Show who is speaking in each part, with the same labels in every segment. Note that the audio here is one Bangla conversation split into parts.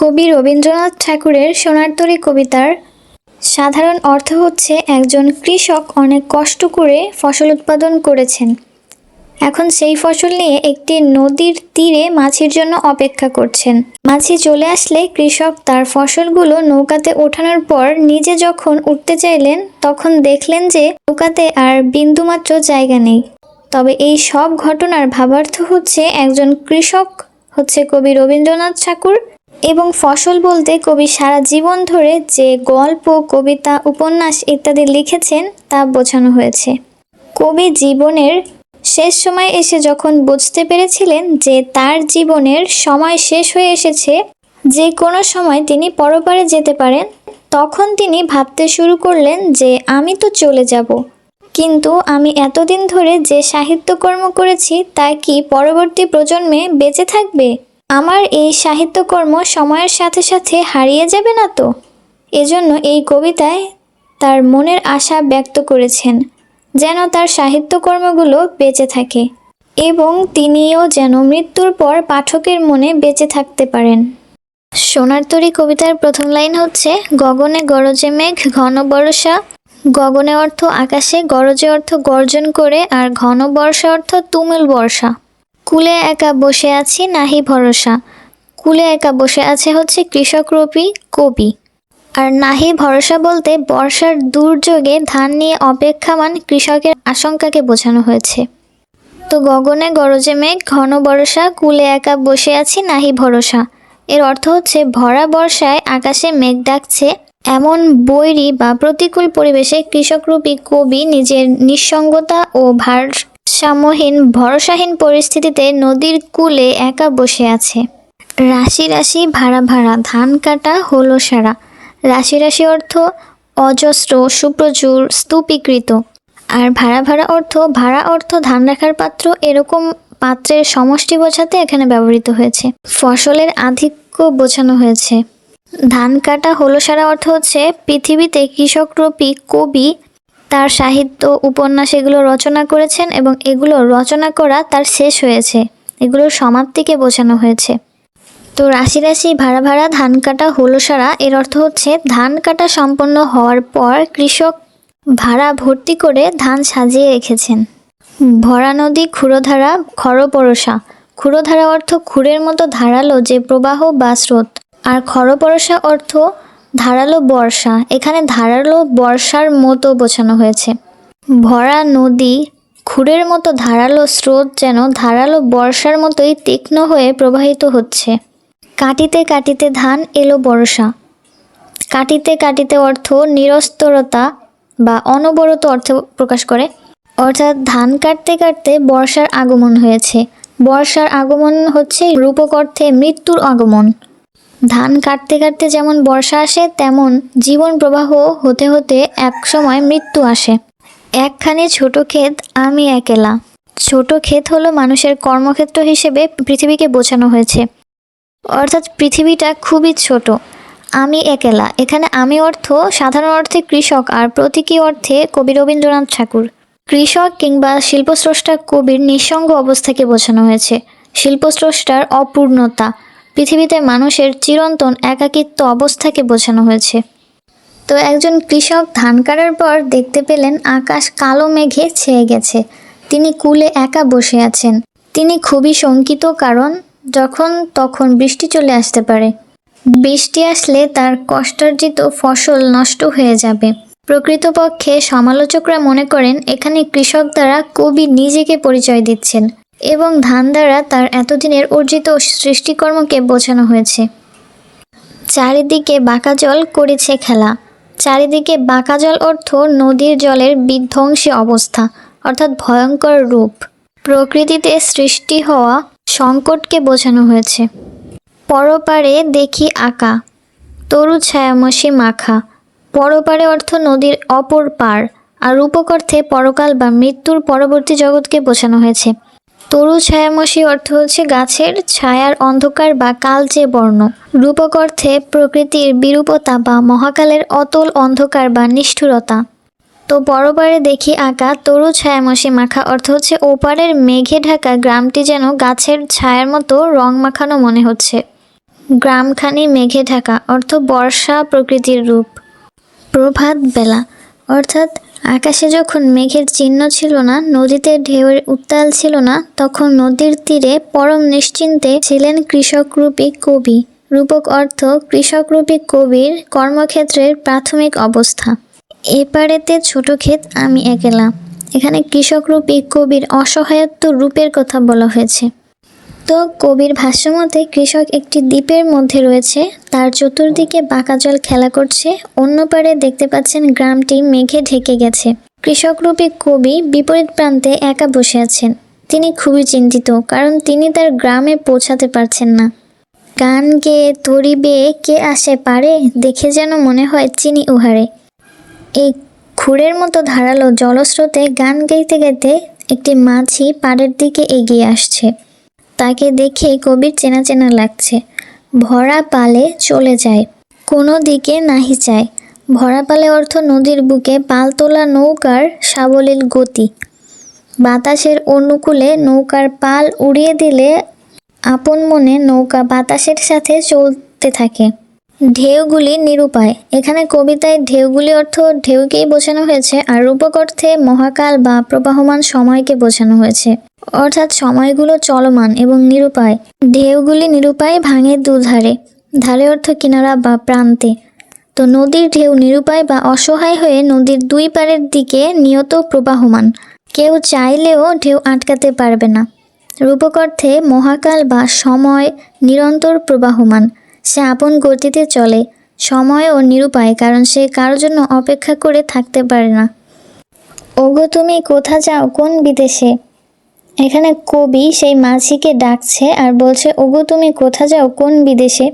Speaker 1: কবি রবীন্দ্রনাথ ঠাকুরের সোনার তরী কবিতার সাধারণ অর্থ হচ্ছে একজন কৃষক অনেক কষ্ট করে ফসল উৎপাদন করেছেন। এখন সেই ফসল নিয়ে একটি নদীর তীরে মাছির জন্য অপেক্ষা করছেন। মাছি চলে আসলে কৃষক তার ফসলগুলো নৌকাতে ওঠানোর পর নিজে যখন উঠতে চাইলেন, তখন দেখলেন যে নৌকাতে আর বিন্দুমাত্র জায়গা নেই। তবে এই সব ঘটনার ভাবার্থ হচ্ছে একজন কৃষক হচ্ছে কবি রবীন্দ্রনাথ ঠাকুর। এবং ফসল বলতে কবি সারা জীবন ধরে যে গল্প, কবিতা, উপন্যাস ইত্যাদি লিখেছেন তা বোঝানো হয়েছে। কবি জীবনের শেষ সময় এসে যখন বুঝতে পেরেছিলেন যে তার জীবনের সময় শেষ হয়ে এসেছে, যে কোনো সময় তিনি পরপারে যেতে পারেন, তখন তিনি ভাবতে শুরু করলেন যে আমি তো চলে যাব। কিন্তু আমি এতদিন ধরে যে সাহিত্যকর্ম করেছি, তা কি পরবর্তী প্রজন্মে বেঁচে থাকবে? আমার এই সাহিত্যকর্ম সময়ের সাথে সাথে হারিয়ে যাবে না তো? এজন্য এই কবিতায় তার মনের আশা ব্যক্ত করেছেন, যেন তার সাহিত্যকর্মগুলো বেঁচে থাকে এবং তিনিও যেন মৃত্যুর পর পাঠকের মনে বেঁচে থাকতে পারেন। সোনার তরী কবিতার প্রথম লাইন হচ্ছে, গগনে গরজে মেঘ, ঘন বর্ষা। গগনে অর্থ আকাশে, গরজে অর্থ গর্জন করে, আর ঘন বর্ষা অর্থ তুমুল বর্ষা। কুলে একা বসে আছি নাহি ভরসা। কুলে একা বসে আছে হচ্ছে কৃষকরূপী কবি। আর নাহি ভরসা বলতে বর্ষার দুর্যোগে ধান নিয়ে অপেক্ষামান কৃষকের আশঙ্কাকে বোঝানো হয়েছে। তো গগনে গরজে মেঘ, ঘন বর্ষা, কুলে একা বসে আছি নাহি ভরসা। এর অর্থ হচ্ছে ভরা বর্ষায় আকাশে মেঘ ডাকছে, এমন বৈরী বা প্রতিকূল পরিবেশে কৃষকরূপী কবি নিজের নিঃসঙ্গতা ও ভারসাম্যহীন ভরসাহীন পরিস্থিতিতে নদীর কূলে একা বসে আছে। রাশি রাশি ভাড়া ভাড়া, ধান কাটা হলো সারা। রাশি রাশি অর্থ অজস্র, সুপ্রচুর, স্তূপীকৃত। আর ভাড়া ভাড়া অর্থ ভাড়া অর্থ ধান রাখার পাত্র এরকম পাত্রের সমষ্টি বোঝাতে এখানে ব্যবহৃত হয়েছে। ফসলের আধিক্য বোঝানো হয়েছে। ধান কাটা হলো সারা অর্থ হচ্ছে পৃথিবীতে কৃষকরূপী কবি তার সাহিত্য উপন্যাস এগুলো রচনা করেছেন এবং এগুলো রচনা করা তার শেষ হয়েছে। এগুলোর সমাপ্তিকে বোঝানো হয়েছে। তো রাশি রাশি ভাড়া ভাড়া ধান কাটা হলো সারা এর অর্থ হচ্ছে ধান কাটা সম্পন্ন হওয়ার পর কৃষক ভাড়া ভর্তি করে ধান সাজিয়ে রেখেছেন। ভরা নদী, ক্ষুরধারা খরপরসা ক্ষুরধারা অর্থ ক্ষুরের মতো ধারালো যে প্রবাহ বা স্রোত। আর খরপরসা অর্থ ধারালো বর্ষা। এখানে ধারালো বর্ষার মতো বোঝানো হয়েছে। ভরা নদী ক্ষুরের মতো ধারালো স্রোত যেন ধারালো বর্ষার মতোই তীক্ষ্ণ হয়ে প্রবাহিত হচ্ছে। কাটিতে কাটিতে ধান এলো বর্ষা। কাটিতে কাটিতে অর্থ নিরস্তরতা বা অনবরত অর্থ প্রকাশ করে। অর্থাৎ ধান কাটতে কাটতে বর্ষার আগমন হয়েছে। বর্ষার আগমন হচ্ছে রূপক অর্থে মৃত্যুর আগমন। ধান কাটতে কাটতে যেমন বর্ষা আসে, তেমন জীবন প্রবাহ হতে হতে এক সময় মৃত্যু আসে। একখানি ছোট ক্ষেত আমি একেলা। ছোট ক্ষেত হলো মানুষের কর্মক্ষেত্র হিসেবে পৃথিবীকে বোঝানো হয়েছে। অর্থাৎ পৃথিবীটা খুবই ছোট। আমি একেলা। এখানে আমি অর্থ, সাধারণ অর্থে কৃষক আর প্রতীকী অর্থে কবি রবীন্দ্রনাথ ঠাকুর। কৃষক কিংবা শিল্পস্রষ্টা কবির নিঃসঙ্গ অবস্থাকে বোঝানো হয়েছে। শিল্পস্রষ্টার অপূর্ণতা পৃথিবীতে মানুষের চিরন্তন একাকিত্ব অবস্থাকে বোঝানো হয়েছে। তো একজন কৃষক ধান কাটার পর দেখতে পেলেন আকাশ কালো মেঘে ছেয়ে গেছে। তিনি কুলে একা বসে আছেন। তিনি খুবই শঙ্কিত, কারণ যখন তখন বৃষ্টি চলে আসতে পারে। বৃষ্টি আসলে তার কষ্টার্জিত ফসল নষ্ট হয়ে যাবে। প্রকৃতপক্ষে সমালোচকরা মনে করেন, এখানে কৃষক দ্বারা কবি নিজেকে পরিচয় দিচ্ছেন। এবং ধান দ্বারা তার এতদিনের অর্জিত সৃষ্টিকর্মকে বোঝানো হয়েছে। চারিদিকে বাঁকা জল করেছে খেলা। চারিদিকে বাঁকা জল অর্থ নদীর জলের বিধ্বংসী অবস্থা, অর্থাৎ ভয়ঙ্কর রূপ। প্রকৃতিতে সৃষ্টি হওয়া সংকটকে বোঝানো হয়েছে। পরপারে দেখি আঁকা, তরু ছায়ামসি মাখা। পরপারে অর্থ নদীর অপর পার, আর রূপক অর্থে পরকাল বা মৃত্যুর পরবর্তী জগৎকে বোঝানো হয়েছে। তরু ছায়ামসি অর্থ হচ্ছে গাছের ছায়ার অন্ধকার বা কালচে বর্ণ। রূপক অর্থে প্রকৃতির বিরূপতা বা মহাকালের অতল অন্ধকার বা নিষ্ঠুরতা। তো পরপারে দেখি আঁকা তরু ছায়ামসি মাখা অর্থ হচ্ছে ওপারের মেঘে ঢাকা গ্রামটি যেন গাছের ছায়ার মতো রং মাখানো মনে হচ্ছে। গ্রামখানি মেঘে ঢাকা অর্থ বর্ষা প্রকৃতির রূপ। প্রভাত বেলা অর্থাৎ আকাশে যখন মেঘের চিহ্ন ছিল না, নদীতে ঢেউয়ের উত্তাল ছিল না, তখন নদীর তীরে পরম নিশ্চিন্তে ছিলেন কৃষকরূপী কবি। রূপক অর্থ, কৃষকরূপী কবির কর্মক্ষেত্রের প্রাথমিক অবস্থা। এপারেতে ছোট ক্ষেত, আমি একেলা। এখানে কৃষকরূপী কবির অসহায়ত্ব রূপের কথা বলা হয়েছে। তো কবির ভাষ্যমতে কৃষক একটি দ্বীপের মধ্যে রয়েছে। তার চতুর্দিকে বাঁকা জল খেলা করছে। অন্য পারে দেখতে পাচ্ছেন গ্রামটি মেঘে ঢেকে গেছে। কৃষকরূপী কবি বিপরীত প্রান্তে একা বসে আছেন। তিনি খুবই চিন্তিত, কারণ তিনি তার গ্রামে পৌঁছাতে পারছেন না। গান গেয়ে তরিবে কে আসে পারে, দেখে যেন মনে হয় চিনি উহারে। এই খুঁড়ের মতো ধারালো জলস্রোতে গান গাইতে গাইতে একটি মাঝি পাড়ের দিকে এগিয়ে আসছে। তাকে দেখে কবির চেনা চেনা লাগছে। ভরা পালে চলে যায়, কোনো দিকে নাহি চায়। ভরা পালে অর্থ নদীর বুকে, পাল তোলা নৌকার সাবলীল গতি। বাতাসের অনুকূলে নৌকার পাল উড়িয়ে দিলে আপন মনে নৌকা বাতাসের সাথে চলতে থাকে। ঢেউগুলি নিরুপায়, এখানে কবিতায় ঢেউগুলি অর্থ ঢেউকেই বোঝানো হয়েছে আর রূপক অর্থে মহাকাল বা প্রবাহমান সময়কে বোঝানো হয়েছে। অর্থাৎ সময়গুলো চলমান এবং নিরুপায়। ঢেউগুলি নিরুপায় ভাঙে দুধারে। ধারে অর্থ কিনারা বা প্রান্তে। তো নদীর ঢেউ নিরুপায় বা অসহায় হয়ে নদীর দুই পারের দিকে নিয়ত প্রবাহমান। কেউ চাইলেও ঢেউ আটকাতে পারবে না। রূপক অর্থে মহাকাল বা সময় নিরন্তর প্রবাহমান। সে আপন গতিতে চলে, সময় ও নিরুপায়, কারণ সে কারোর জন্য অপেক্ষা করে থাকতে পারে না। ওগো, তুমি কোথা যাও? কোন বিদেশে? এখানে কবি সেই মাঝিকে ডাকছে আর বলছে, ওগো, তুমি কোথা যাও? কোন বিদেশে?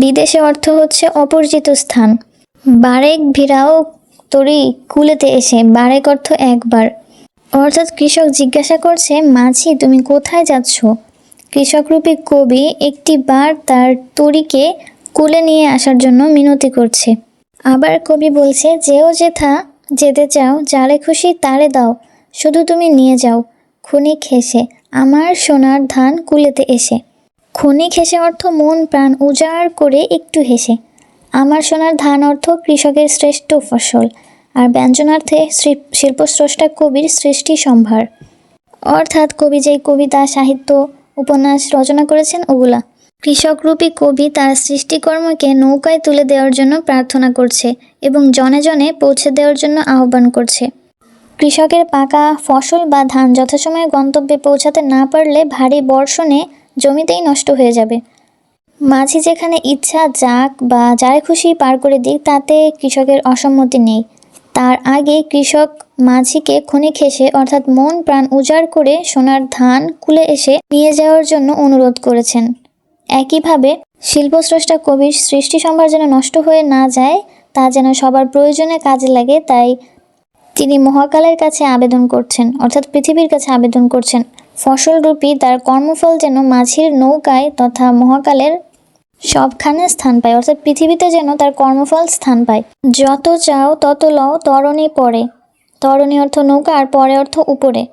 Speaker 1: বিদেশে অর্থ হচ্ছে অপরিচিত স্থান। বারেক ভিড়াও তরি কুলেতে এসে, বারেক অর্থ একবার। অর্থাৎ কৃষক জিজ্ঞাসা করছে, মাঝি, তুমি কোথায় যাচ্ছ? কৃষকরূপী কবি একটি বার তার তরিকে কুলে নিয়ে আসার জন্য মিনতি করছে। আবার কবি বলছে, যেও যেথা যেতে চাও, যারে খুশি তারে দাও। শুধু তুমি নিয়ে যাও। ক্ষণিক হেসে আমার সোনার ধান কুলেতে এসে। ক্ষণিক হেসে অর্থ মন প্রাণ উজাড় করে একটু হেসে। আমার সোনার ধান অর্থ কৃষকের শ্রেষ্ঠ ফসল, আর ব্যঞ্জনার্থে শিল্পস্রষ্টা কবির সৃষ্টি সম্ভার। অর্থাৎ কবি যেই কবিতা, সাহিত্য, উপন্যাস রচনা করেছেন ওগুলা। কৃষকরূপী কবি তার সৃষ্টিকর্মকে নৌকায় তুলে দেওয়ার জন্য প্রার্থনা করছে এবং জনে জনে পৌঁছে দেওয়ার জন্য আহ্বান করছে। কৃষকের পাকা ফসল বা ধান যথাসময়ে গন্তব্যে পৌঁছাতে না পারলে ভারী বর্ষণে জমিতেই নষ্ট হয়ে যাবে। মাঝি যেখানে ইচ্ছা যাক বা যারে খুশি পার করে দিক, তাতে কৃষকের অসম্মতি নেই। তার আগে কৃষক মাঝিকে খনি খেসে অর্থাৎ মন প্রাণ উজাড় করে সোনার ধান কুলে এসে নিয়ে যাওয়ার জন্য অনুরোধ করেছেন। একইভাবে শিল্পস্রষ্টা কবির সৃষ্টি সম্ভার যেন নষ্ট হয়ে না যায়, তা যেন সবার প্রয়োজনে কাজে লাগে, তাই তিনি মহাকালের কাছে আবেদন করছেন, অর্থাৎ পৃথিবীর কাছে আবেদন করছেন। ফসলরূপী তার কর্মফল যেন মাঝির নৌকায় তথা মহাকালের সবখানে স্থান পায়, অর্থাৎ পৃথিবীতে যেন তার কর্মফল স্থান পায়। যত চাও তত লও, তরণী পরে তরণী অর্থ নৌকা আর পরে অর্থ উপরে।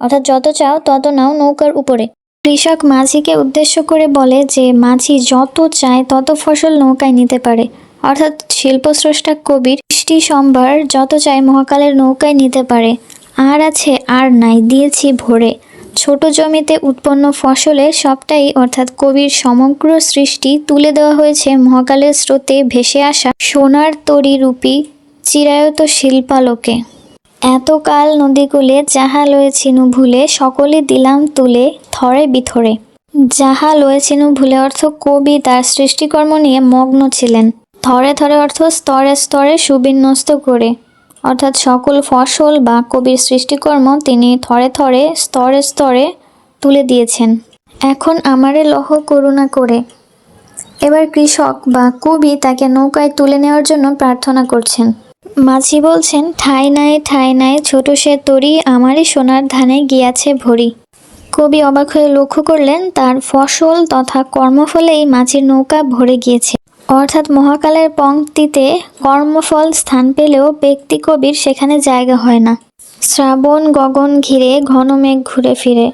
Speaker 1: অর্থাৎ যত চাও তত নাও নৌকার উপরে। কৃষক মাঝিকে উদ্দেশ্য করে বলে যে, মাঝি যত চায় তত ফসল নৌকায় নিতে পারে। অর্থাৎ শিল্পস্রষ্টা কবির সৃষ্টি সম্ভার যত চায় মহাকালের নৌকায় নিতে পারে। আর আছে আর নাই, দিয়েছি ভরে। ছোট জমিতে উৎপন্ন ফসলের সবটাই অর্থাৎ কবির সমগ্র সৃষ্টি তুলে দেওয়া হয়েছে মহাকালের স্রোতে ভেসে আসা সোনার তরি রূপী চিরায়ত শিল্পালোকে। এতকাল নদীকুলে যাহা লয়েছিনু ভুলে সকলে দিলাম তুলে থরে বিথরে। যাহা লয়েছিনু ভুলে অর্থ কবি তার সৃষ্টিকর্ম নিয়ে মগ্ন ছিলেন। থরে থরে অর্থ স্তরে স্তরে সুবিন্যস্ত করে, অর্থাৎ সকল ফসল বা কবির সৃষ্টিকর্ম তিনি থরে থরে স্তরে স্তরে তুলে দিয়েছেন। এখন আমারে লহ করুণা করে। এবার কৃষক বা কবি তাকে নৌকায় তুলে নেওয়ার জন্য প্রার্থনা করছেন। মাঝি বলছেন, ঠাই নাই ঠাই নাই, ছোট সে তরি আমারই সোনার ধানে গিয়াছে ভরি। কবি অবাক হয়ে লক্ষ্য করলেন, তার ফসল তথা কর্মফলেই মাঝির নৌকা ভরে গিয়েছে। অর্থাৎ মহাকালের পংক্তিতে কর্মফল স্থান পেলেও ব্যক্তি কবির সেখানে জায়গা হয় না। শ্রাবণ গগন ঘিরে ঘন মেঘ ঘুরে ফিরে।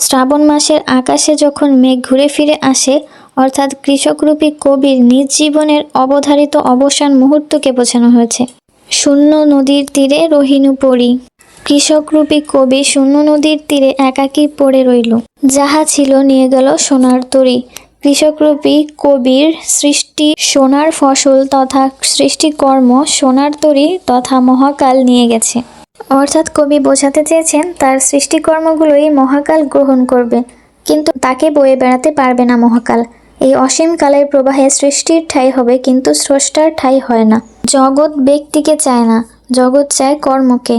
Speaker 1: শ্রাবণ মাসের আকাশে যখন মেঘ ঘুরে ফিরে আসে, অর্থাৎ কৃষকরূপী কবির নিজ জীবনের অবধারিত অবসান মুহূর্তকে বোঝানো হয়েছে। শূন্য নদীর তীরে রহিনু পড়ি। কৃষকরূপী কবি শূন্য নদীর তীরে একাকী পড়ে রইল। যাহা ছিল নিয়ে গেল সোনার তরী। কৃষকরূপী কবির সৃষ্টি সোনার ফসল তথা সৃষ্টিকর্ম সোনার তরী তথা মহাকাল নিয়ে গেছে। অর্থাৎ কবি বোঝাতে চেয়েছেন, তার সৃষ্টিকর্মগুলোই মহাকাল গ্রহণ করবে, কিন্তু তাকে বয়ে বেড়াতে পারবে না মহাকাল। এই অসীম কালের প্রবাহে সৃষ্টির ঠাঁই হবে, কিন্তু স্রষ্টার ঠাঁই হয় না। জগৎ ব্যক্তিকে চায় না, জগৎ চায় কর্মকে।